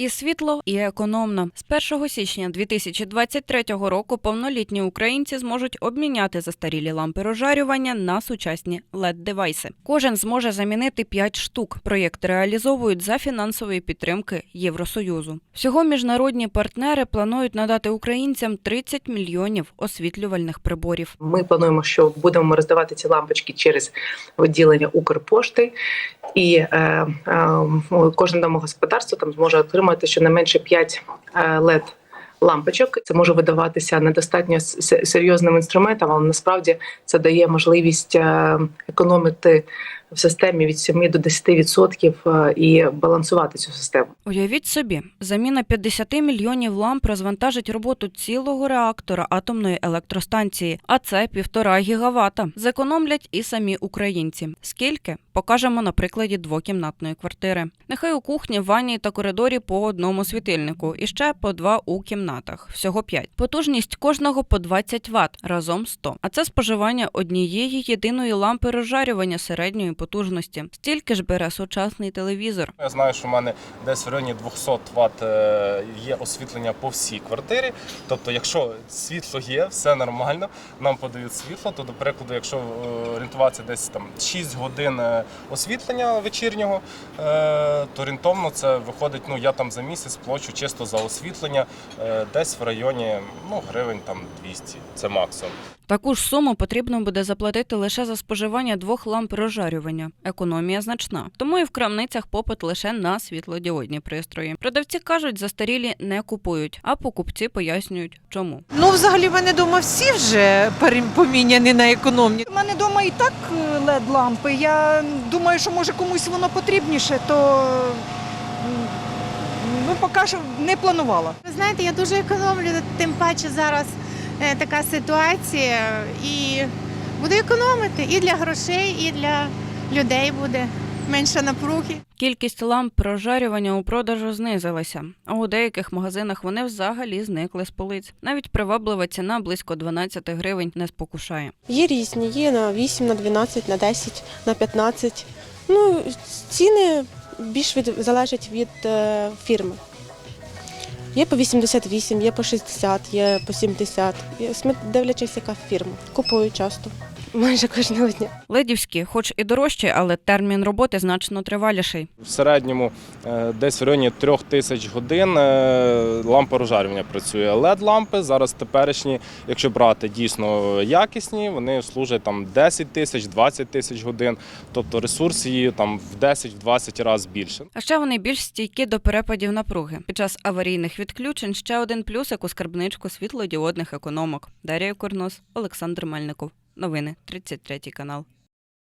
І світло, і економно. З 1 січня 2023 року повнолітні українці зможуть обміняти застарілі лампи розжарювання на сучасні led девайси Кожен зможе замінити 5 штук. Проєкт реалізовують за фінансової підтримки Євросоюзу. Всього міжнародні партнери планують надати українцям 30 мільйонів освітлювальних приборів. Ми плануємо, що будемо роздавати ці лампочки через відділення Укрпошти, і е, е, кожне домогосподарство там зможе отримати щонайменше 5 led лампочок. Це може видаватися недостатньо серйозним інструментом, але насправді це дає можливість е, економити в системі від 7 до 10% е, і балансувати цю систему. Уявіть собі, заміна 50 мільйонів ламп розвантажить роботу цілого реактора атомної електростанції, а це півтора гігавата. Зекономлять і самі українці. Скільки? Покажемо на прикладі двокімнатної квартири. Нехай у кухні, ванні та коридорі по одному світильнику, і ще по два у кімнатах. Всього 5. Потужність кожного по 20 Вт, разом 100. А це споживання однієї єдиної лампи розжарювання середньої потужності. Стільки ж бере сучасний телевізор. Я знаю, що в мене десь в районі 200 Вт е, є освітлення по всій квартирі. Тобто, якщо світло є, все нормально, нам подають світло, то, до прикладу, якщо е, орієнтуватися десь там 6 годин е, освітлення вечірнього, то орієнтовно це виходить, ну я там за місяць плачу чисто за освітлення десь в районі ну, гривень там 200, це максимум. Таку ж суму потрібно буде заплатити лише за споживання двох ламп розжарювання. Економія значна. Тому і в крамницях попит лише на світлодіодні пристрої. Продавці кажуть, застарілі не купують, а покупці пояснюють, чому. Ну, взагалі, в мене вдома всі вже поміняні на економні. У мене вдома і так led лампи. Я думаю, що може комусь воно потрібніше, то ну, поки що не планувала. Ви знаєте, я дуже економлю, тим паче зараз е, така ситуація. І буду економити і для грошей, і для людей буде менше напруги. Кількість ламп розжарювання у продажу знизилася, а у деяких магазинах вони взагалі зникли з полиць. Навіть приваблива ціна близько 12 гривень не спокушає. Є різні, є на 8, на 12, на 10, на 15. Ну, ціни більш від, залежать від е, фірми. Є по 88, є по 60, є по 70. Є, дивлячись, яка фірма. Купую часто, майже кожного дня. Ледівські, хоч і дорожчі, але термін роботи значно триваліший. В середньому е, десь в районі трьох тисяч годин е, лампа розжарювання працює. led лампи зараз теперішні, якщо брати дійсно якісні, вони служать там 10 тисяч, 20 тисяч годин. Тобто ресурс її там в 10-20 разів більше. А ще вони більш стійкі до перепадів напруги. Під час аварійних відключень ще один плюсик у скарбничку світлодіодних економок. Дар'я Курнос, Олександр Мельников. Новини 33 канал.